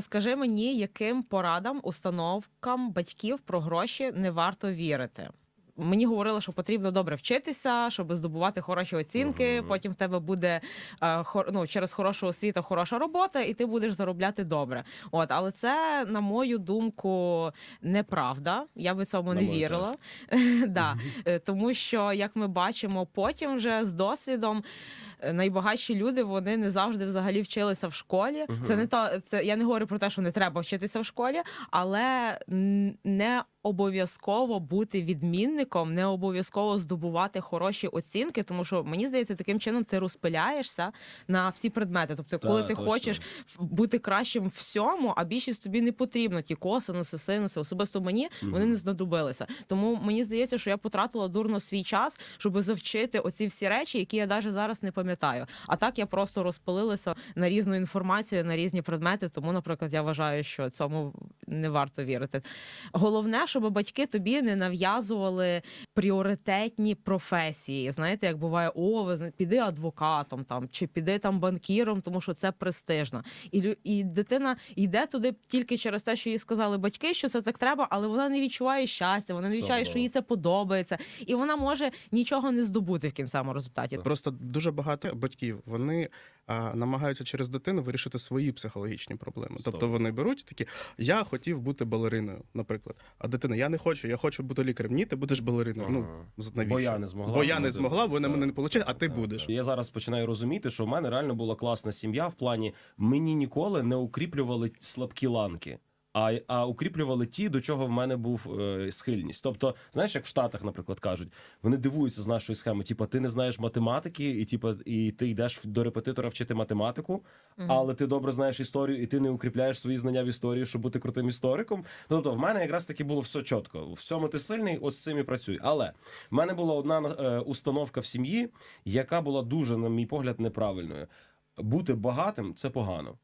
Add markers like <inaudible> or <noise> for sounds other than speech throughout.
Скажи мені, яким порадам, установкам батьків про гроші не варто вірити? Мені говорили, що потрібно добре вчитися, щоб здобувати хороші оцінки. Мгм. Потім в тебе буде е, хор, ну, через хорошу освіту хороша робота, і ти будеш заробляти добре. От, але це, на мою думку, неправда. Я би цьому На не вірила. <laughs> да. Е, Тому що, як ми бачимо, потім вже з досвідом е, найбагатші люди вони не завжди взагалі вчилися в школі. Це не то, це я не говорю про те, що не треба вчитися в школі, але не обов'язково бути відмінником, не обов'язково здобувати хороші оцінки, тому що мені здається, таким чином ти розпиляєшся на всі предмети. Тобто, коли Так, ти точно. хочеш бути кращим в всьому, а більшість тобі не потрібно. Ті косинуси, синуси, особисто мені вони не знадобилися. Тому мені здається, що я потратила дурно свій час, щоб завчити оці всі речі, які я навіть зараз не пам'ятаю. А так я просто розпилилася на різну інформацію, на різні предмети. Тому, наприклад, я вважаю, що цьому не варто вірити. Головне, щоб батьки тобі не нав'язували пріоритетні професії. Знаєте, як буває, о, ви піди адвокатом там чи піди там банкіром, тому що це престижно. І, і дитина йде туди тільки через те, що їй сказали батьки, що це так треба, але вона не відчуває щастя, вона не відчуває, що їй це подобається, і вона може нічого не здобути в кінцевому результаті. Просто дуже багато батьків вони а, намагаються через дитину вирішити свої психологічні проблеми. Тобто вони беруть такі: я хотів бути балериною, наприклад. А дитина, я не хочу, я хочу бути лікарем. Ні, ти будеш балериною. Ну Ага. Ну навіщо? Бо я не змогла, Бо я не змогла, вона мене не вийшло, а ти Так, будеш. так. Я зараз починаю розуміти, що в мене реально була класна сім'я в плані мені ніколи не укріплювали слабкі ланки. А, а укріплювали ті, до чого в мене був е, схильність. Тобто, знаєш, як в Штатах, наприклад, кажуть, вони дивуються з нашої схеми. Типа, ти не знаєш математики, і типа, і ти йдеш до репетитора вчити математику, але ти добре знаєш історію, і ти не укріпляєш свої знання в історії, щоб бути крутим істориком. Тобто, в мене якраз таки було все чітко. В цьому ти сильний, ось з цим і працюй. Але в мене була одна е, установка в сім'ї, яка була дуже, на мій погляд, неправильною. Бути багатим це погано.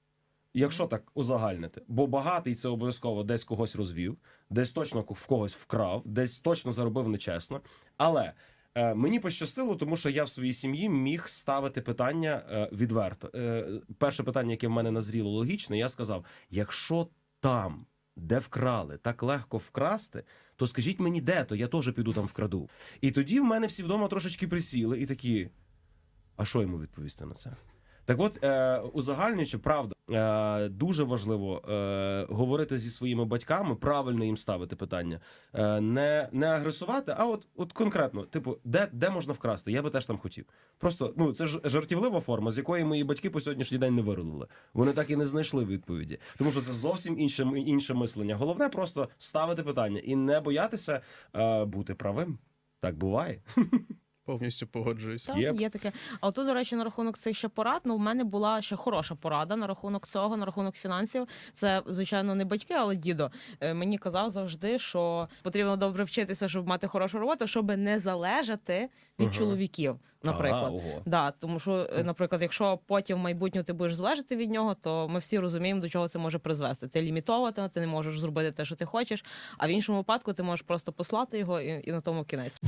Якщо так узагальнити, бо багатий це обов'язково десь когось розвів, десь точно в когось вкрав, десь точно заробив нечесно. Але е, мені пощастило, тому що я в своїй сім'ї міг ставити питання е, відверто. Е, перше питання, яке в мене назріло логічне, я сказав: якщо там, де вкрали, так легко вкрасти, то скажіть мені, де то я теж піду там вкраду. І тоді в мене всі вдома трошечки присіли і такі. А що йому відповісти на це? Так от, е, узагальнюючи, правда, дуже важливо е, говорити зі своїми батьками, правильно їм ставити питання, е, не, не агресувати, а от, от конкретно, типу, де, де можна вкрасти? Я би теж там хотів. Просто ну це ж жартівлива форма, з якої мої батьки по сьогоднішній день не вирулили. Вони так і не знайшли відповіді, тому що це зовсім інше, інше мислення. Головне просто ставити питання і не боятися е, бути правим. Так буває. <laughs> Повністю погоджуюсь. Так, Єп. є таке. А тут, до речі, на рахунок цих ще порад, ну в мене була ще хороша порада на рахунок цього, на рахунок фінансів. Це, звичайно, не батьки, але дідо е, мені казав завжди, що потрібно добре вчитися, щоб мати хорошу роботу, щоб не залежати від Ага. чоловіків, наприклад. Ага. Да, тому що, е, наприклад, якщо потім в майбутньому ти будеш залежати від нього, то ми всі розуміємо, до чого це може призвести. Ти лімітована, ти не можеш зробити те, що ти хочеш. А в іншому випадку ти можеш просто послати його і, і на тому кінець.